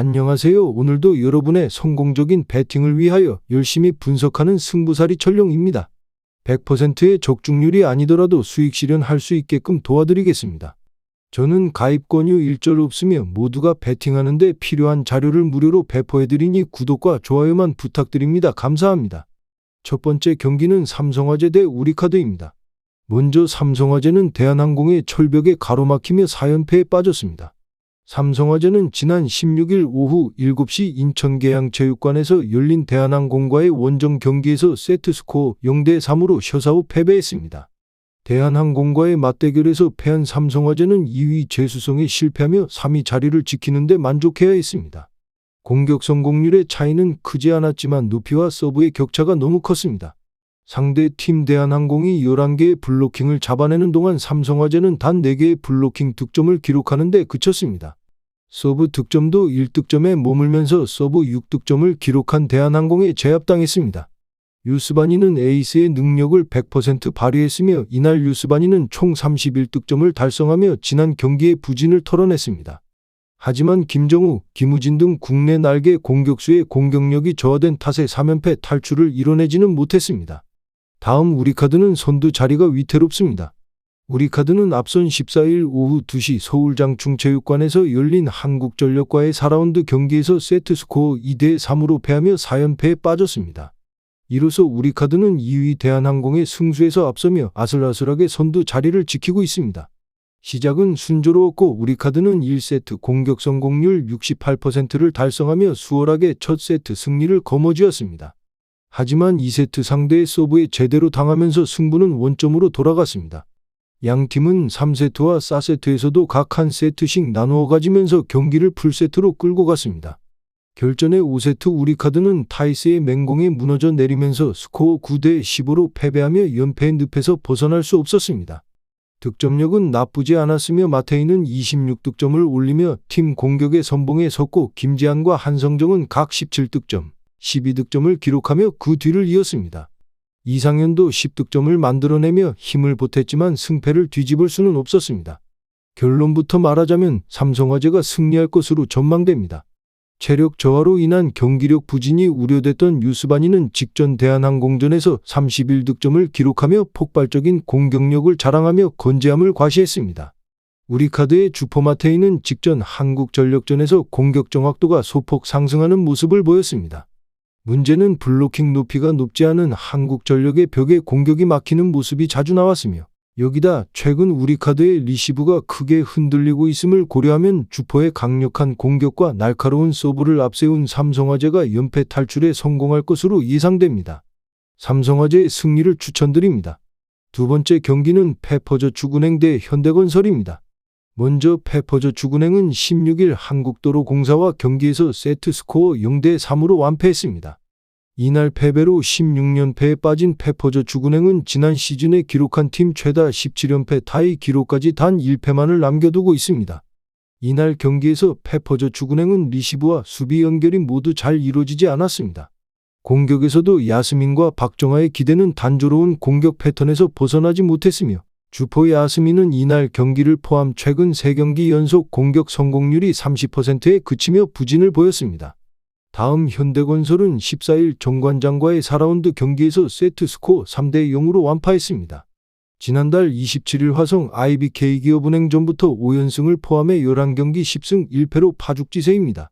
안녕하세요. 오늘도 여러분의 성공적인 배팅을 위하여 열심히 분석하는 승부사리 철룡입니다. 100%의 적중률이 아니더라도 수익 실현할 수 있게끔 도와드리겠습니다. 저는 가입 권유 일절 없으며 모두가 배팅하는데 필요한 자료를 무료로 배포해드리니 구독과 좋아요만 부탁드립니다. 감사합니다. 첫 번째 경기는 삼성화재 대 우리카드입니다. 먼저 삼성화재는 대한항공의 철벽에 가로막히며 4연패에 빠졌습니다. 삼성화재는 지난 16일 오후 7시 인천 계양체육관에서 열린 대한항공과의 원정 경기에서 세트스코어 0대 3으로 셔사후 패배했습니다. 대한항공과의 맞대결에서 패한 삼성화재는 2위 재수성에 실패하며 3위 자리를 지키는 데 만족해야 했습니다. 공격 성공률의 차이는 크지 않았지만 높이와 서브의 격차가 너무 컸습니다. 상대 팀 대한항공이 11개의 블로킹을 잡아내는 동안 삼성화재는 단 4개의 블로킹 득점을 기록하는 데 그쳤습니다. 서브 득점도 1득점에 머물면서 서브 6득점을 기록한 대한항공에 제압당했습니다. 유스바니는 에이스의 능력을 100% 발휘했으며 이날 유스바니는 총 31득점을 달성하며 지난 경기의 부진을 털어냈습니다. 하지만 김정우, 김우진 등 국내 날개 공격수의 공격력이 저하된 탓에 3연패 탈출을 이뤄내지는 못했습니다. 다음 우리 카드는 선두 자리가 위태롭습니다. 우리 카드는 앞선 14일 오후 2시 서울장 충체육관에서 열린 한국전력과의 4라운드 경기에서 세트스코어 2대 3으로 패하며 4연패에 빠졌습니다. 이로써 우리 카드는 2위 대한항공의 승수에서 앞서며 아슬아슬하게 선두 자리를 지키고 있습니다. 시작은 순조로웠고 우리 카드는 1세트 공격 성공률 68%를 달성하며 수월하게 첫 세트 승리를 거머쥐었습니다. 하지만 2세트 상대의 서브에 제대로 당하면서 승부는 원점으로 돌아갔습니다. 양 팀은 3세트와 4세트에서도 각 한 세트씩 나누어 가지면서 경기를 풀세트로 끌고 갔습니다. 결전의 5세트 우리카드는 타이스의 맹공에 무너져 내리면서 스코어 9대 15로 패배하며 연패의 늪에서 벗어날 수 없었습니다. 득점력은 나쁘지 않았으며 마테이는 26득점을 올리며 팀 공격의 선봉에 섰고 김지한과 한성정은 각 17득점, 12득점을 기록하며 그 뒤를 이었습니다. 이상현도 10득점을 만들어내며 힘을 보탰지만 승패를 뒤집을 수는 없었습니다. 결론부터 말하자면 삼성화재가 승리할 것으로 전망됩니다. 체력 저하로 인한 경기력 부진이 우려됐던 유스바니는 직전 대한항공전에서 31 득점을 기록하며 폭발적인 공격력을 자랑하며 건재함을 과시했습니다. 우리카드의 주포마테이는 직전 한국전력전에서 공격 정확도가 소폭 상승하는 모습을 보였습니다. 문제는 블로킹 높이가 높지 않은 한국전력의 벽에 공격이 막히는 모습이 자주 나왔으며 여기다 최근 우리 카드의 리시브가 크게 흔들리고 있음을 고려하면 주포의 강력한 공격과 날카로운 서브를 앞세운 삼성화재가 연패 탈출에 성공할 것으로 예상됩니다. 삼성화재의 승리를 추천드립니다. 두 번째 경기는 페퍼저축은행 대 현대건설입니다. 먼저 페퍼저축은행은 16일 한국도로 공사와 경기에서 세트스코어 0대 3으로 완패했습니다. 이날 패배로 16연패에 빠진 페퍼저축은행은 지난 시즌에 기록한 팀 최다 17연패 타이 기록까지 단 1패만을 남겨두고 있습니다. 이날 경기에서 페퍼저축은행은 리시브와 수비 연결이 모두 잘 이루어지지 않았습니다. 공격에서도 야스민과 박정아의 기대는 단조로운 공격 패턴에서 벗어나지 못했으며 주포 야스민은 이날 경기를 포함 최근 3경기 연속 공격 성공률이 30%에 그치며 부진을 보였습니다. 다음 현대건설은 14일 정관장과의 4라운드 경기에서 세트 스코어 3대 0으로 완파했습니다. 지난달 27일 화성 IBK 기업은행 전부터 5연승을 포함해 11경기 10승 1패로 파죽지세입니다.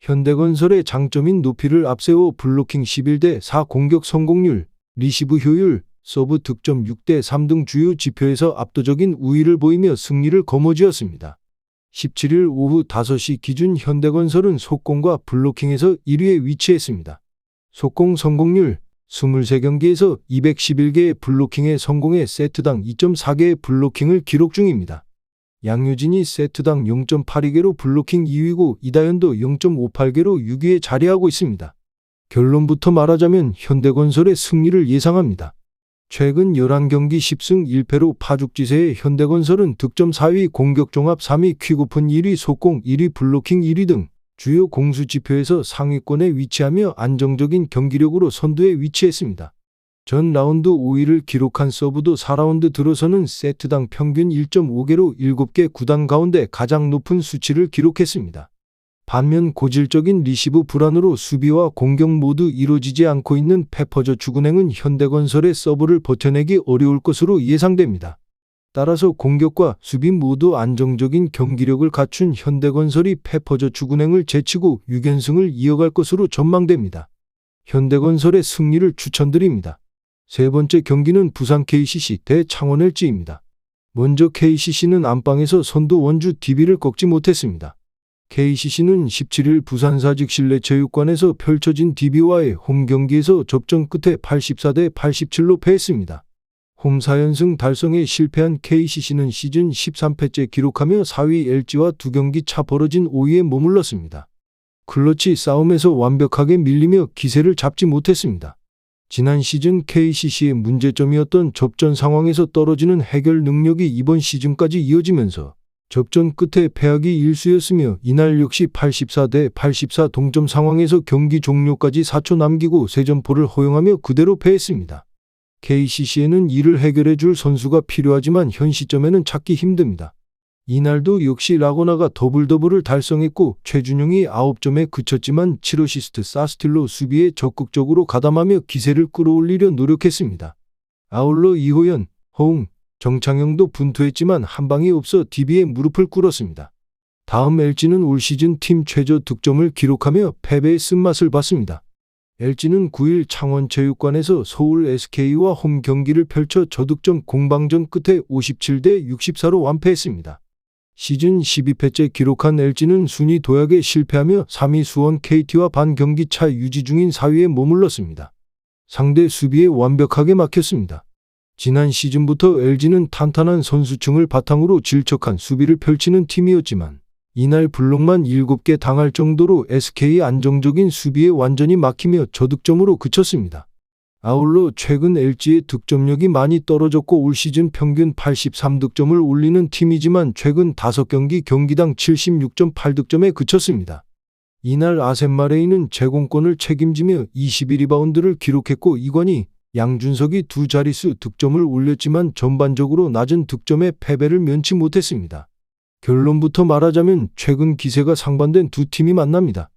현대건설의 장점인 높이를 앞세워 블로킹 11대 4 공격 성공률, 리시브 효율, 서브 득점 6대 3등 주요 지표에서 압도적인 우위를 보이며 승리를 거머쥐었습니다. 17일 오후 5시 기준 현대건설은 속공과 블로킹에서 1위에 위치했습니다. 속공 성공률 23경기에서 211개의 블로킹에 성공해 세트당 2.4개의 블로킹을 기록 중입니다. 양유진이 세트당 0.82개로 블로킹 2위고 이다현도 0.58개로 6위에 자리하고 있습니다. 결론부터 말하자면 현대건설의 승리를 예상합니다. 최근 11경기 10승 1패로 파죽지세의 현대건설은 득점 4위 공격종합 3위 퀵오픈 1위 속공 1위 블로킹 1위 등 주요 공수 지표에서 상위권에 위치하며 안정적인 경기력으로 선두에 위치했습니다. 전 라운드 5위를 기록한 서브도 4라운드 들어서는 세트당 평균 1.5개로 7개 구단 가운데 가장 높은 수치를 기록했습니다. 반면 고질적인 리시브 불안으로 수비와 공격 모두 이루어지지 않고 있는 페퍼저축은행은 현대건설의 서브를 버텨내기 어려울 것으로 예상됩니다. 따라서 공격과 수비 모두 안정적인 경기력을 갖춘 현대건설이 페퍼저축은행을 제치고 6연승을 이어갈 것으로 전망됩니다. 현대건설의 승리를 추천드립니다. 세 번째 경기는 부산 KCC 대 창원 LG입니다. 먼저 KCC는 안방에서 선두 원주 DB를 꺾지 못했습니다. KCC는 17일 부산사직 실내체육관에서 펼쳐진 DB와의 홈 경기에서 접전 끝에 84대 87로 패했습니다. 홈 4연승 달성에 실패한 KCC는 시즌 13패째 기록하며 4위 LG와 두 경기 차 벌어진 5위에 머물렀습니다. 클러치 싸움에서 완벽하게 밀리며 기세를 잡지 못했습니다. 지난 시즌 KCC의 문제점이었던 접전 상황에서 떨어지는 해결 능력이 이번 시즌까지 이어지면서 접전 끝에 패하기 일수였으며 이날 역시 84대 84 동점 상황에서 경기 종료까지 4초 남기고 세점포를 허용하며 그대로 패했습니다. KCC에는 이를 해결해 줄 선수가 필요하지만 현 시점에는 찾기 힘듭니다. 이날도 역시 라고나가 더블 더블을 달성했고 최준용이 9점에 그쳤지만 7어시스트 사스틸로 수비에 적극적으로 가담하며 기세를 끌어올리려 노력했습니다. 아울러 이호연, 허웅, 정창영도 분투했지만 한 방이 없어 DB에 무릎을 꿇었습니다. 다음 LG는 올 시즌 팀 최저 득점을 기록하며 패배의 쓴맛을 봤습니다. LG는 9일 창원체육관에서 서울 SK와 홈 경기를 펼쳐 저득점 공방전 끝에 57대 64로 완패했습니다. 시즌 12패째 기록한 LG는 순위 도약에 실패하며 3위 수원 KT와 반 경기 차 유지 중인 4위에 머물렀습니다. 상대 수비에 완벽하게 막혔습니다. 지난 시즌부터 LG는 탄탄한 선수층을 바탕으로 질척한 수비를 펼치는 팀이었지만 이날 블록만 7개 당할 정도로 SK 안정적인 수비에 완전히 막히며 저득점으로 그쳤습니다. 아울러 최근 LG의 득점력이 많이 떨어졌고 올 시즌 평균 83득점을 올리는 팀이지만 최근 5경기 경기당 76.8득점에 그쳤습니다. 이날 아셈마레이는 제공권을 책임지며 21리바운드를 기록했고 이관이 양준석이 두 자릿수 득점을 올렸지만 전반적으로 낮은 득점에 패배를 면치 못했습니다. 결론부터 말하자면 최근 기세가 상반된 두 팀이 만납니다.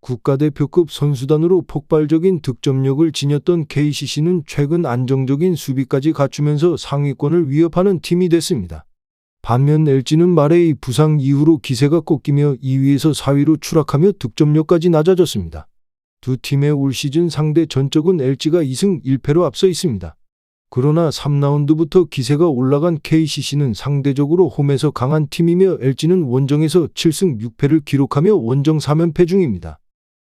국가대표급 선수단으로 폭발적인 득점력을 지녔던 KCC는 최근 안정적인 수비까지 갖추면서 상위권을 위협하는 팀이 됐습니다. 반면 LG는 말의 부상 이후로 기세가 꺾이며 2위에서 4위로 추락하며 득점력까지 낮아졌습니다. 두 팀의 올 시즌 상대 전적은 LG가 2승 1패로 앞서 있습니다. 그러나 3라운드부터 기세가 올라간 KCC는 상대적으로 홈에서 강한 팀이며 LG는 원정에서 7승 6패를 기록하며 원정 3연패 중입니다.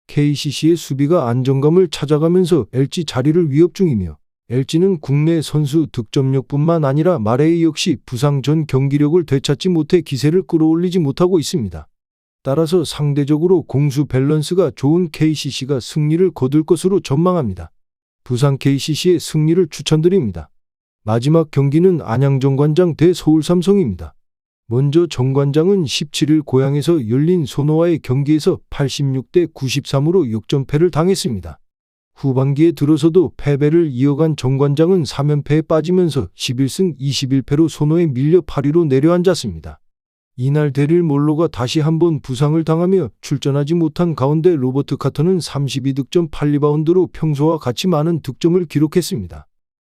KCC의 수비가 안정감을 찾아가면서 LG 자리를 위협 중이며 LG는 국내 선수 득점력뿐만 아니라 마레이 역시 부상 전 경기력을 되찾지 못해 기세를 끌어올리지 못하고 있습니다. 따라서 상대적으로 공수 밸런스가 좋은 KCC가 승리를 거둘 것으로 전망합니다. 부산 KCC의 승리를 추천드립니다. 마지막 경기는 안양 정관장 대 서울 삼성입니다. 먼저 정관장은 17일 고향에서 열린 소노와의 경기에서 86대 93으로 역전패를 당했습니다. 후반기에 들어서도 패배를 이어간 정관장은 3연패에 빠지면서 11승 21패로 소노에 밀려 8위로 내려앉았습니다. 이날 데릴 몰로가 다시 한번 부상을 당하며 출전하지 못한 가운데 로버트 카터는 32득점 8리바운드로 평소와 같이 많은 득점을 기록했습니다.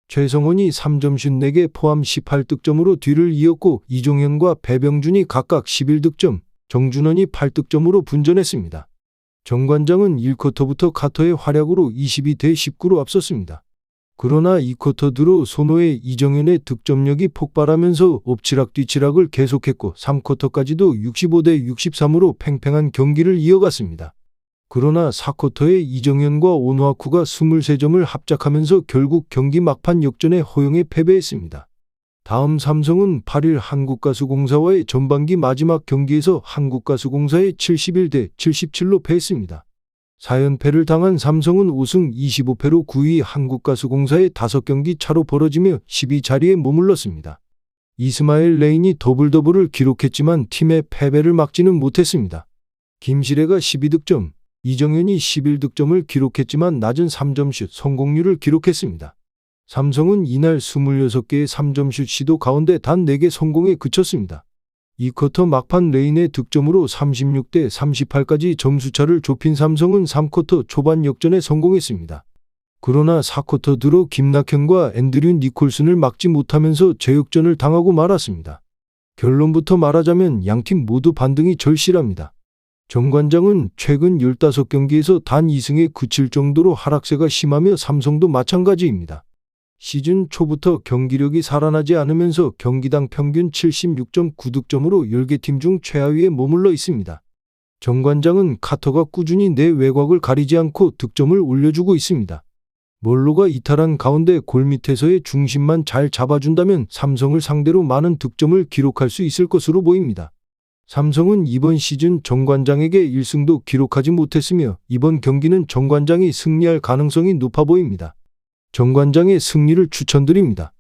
최성원이 3점 슛 4개 포함 18득점으로 뒤를 이었고 이종현과 배병준이 각각 11득점, 정준원이 8득점으로 분전했습니다. 정관장은 1쿼터부터 카터의 활약으로 22대 19로 앞섰습니다. 그러나 2쿼터 들어 손호의 이정현의 득점력이 폭발하면서 엎치락 뒤치락을 계속했고 3쿼터까지도 65대 63으로 팽팽한 경기를 이어갔습니다. 그러나 4쿼터에 이정현과 오노아쿠가 23점을 합작하면서 결국 경기 막판 역전에 허용에 패배했습니다. 다음 삼성은 8일 한국가스공사와의 전반기 마지막 경기에서 한국가스공사의 71대 77로 패했습니다. 4연패를 당한 삼성은 5승 25패로 9위 한국가스공사의 5경기 차로 벌어지며 12자리에 머물렀습니다. 이스마일 레인이 더블 더블을 기록했지만 팀의 패배를 막지는 못했습니다. 김시래가 12득점, 이정현이 11득점을 기록했지만 낮은 3점슛 성공률을 기록했습니다. 삼성은 이날 26개의 3점슛 시도 가운데 단 4개 성공에 그쳤습니다. 2쿼터 막판 레인의 득점으로 36대 38까지 점수차를 좁힌 삼성은 3쿼터 초반 역전에 성공했습니다. 그러나 4쿼터 들어 김낙현과 앤드류 니콜슨을 막지 못하면서 제역전을 당하고 말았습니다. 결론부터 말하자면 양팀 모두 반등이 절실합니다. 정관장은 최근 15경기에서 단 2승에 그칠 정도로 하락세가 심하며 삼성도 마찬가지입니다. 시즌 초부터 경기력이 살아나지 않으면서 경기당 평균 76.9득점으로 10개 팀 중 최하위에 머물러 있습니다. 정관장은 카터가 꾸준히 내 외곽을 가리지 않고 득점을 올려주고 있습니다. 몰로가 이탈한 가운데 골 밑에서의 중심만 잘 잡아준다면 삼성을 상대로 많은 득점을 기록할 수 있을 것으로 보입니다. 삼성은 이번 시즌 정관장에게 1승도 기록하지 못했으며 이번 경기는 정관장이 승리할 가능성이 높아 보입니다. 정관장의 승리를 추천드립니다.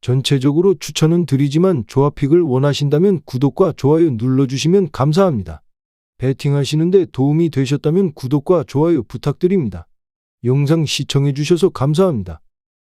전체적으로 추천은 드리지만 조합픽을 원하신다면 구독과 좋아요 눌러주시면 감사합니다. 배팅하시는데 도움이 되셨다면 구독과 좋아요 부탁드립니다. 영상 시청해주셔서 감사합니다.